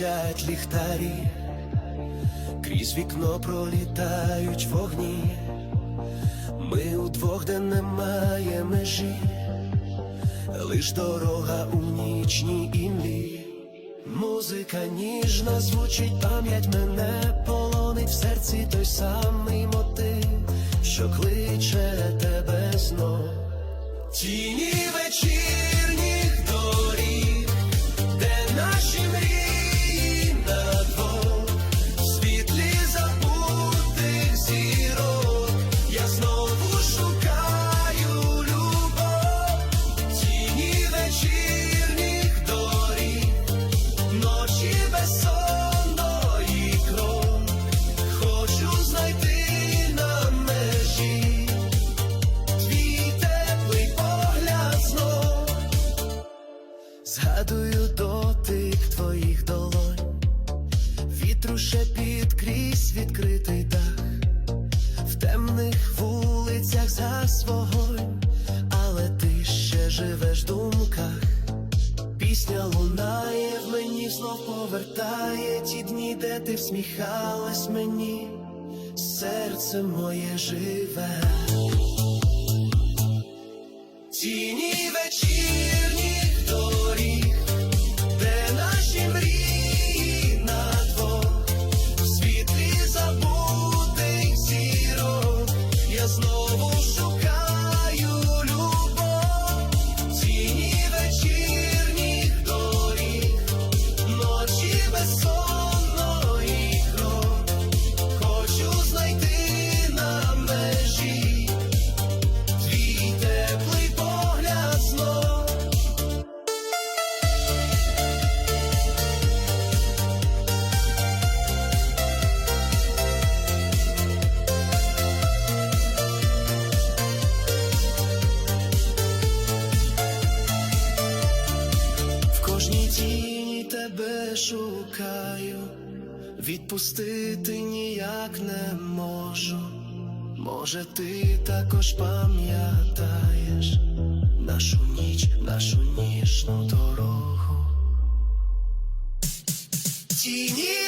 сон ліхтарі, крізь вікно пролітають вогні, ми удвох, де немає межі, лиш дорога у нічній імлі. Музика ніжна звучить, пам'ять мене полонить в серці той самий мотив, що кличе тебе знов. Тіні вечірніх крізь відкритий дах, в темних вулицях згас вогонь, але ти ще живеш в думках. Пісня лунає в мені, знов повертає ті дні, де ти всміхалась мені, серце моє живе. Тіні вечірніх slow тебе шукаю, відпустити ніяк не можу. Може, ти також пам'ятаєш нашу ніч, нашу ніжну дорогу. Тіні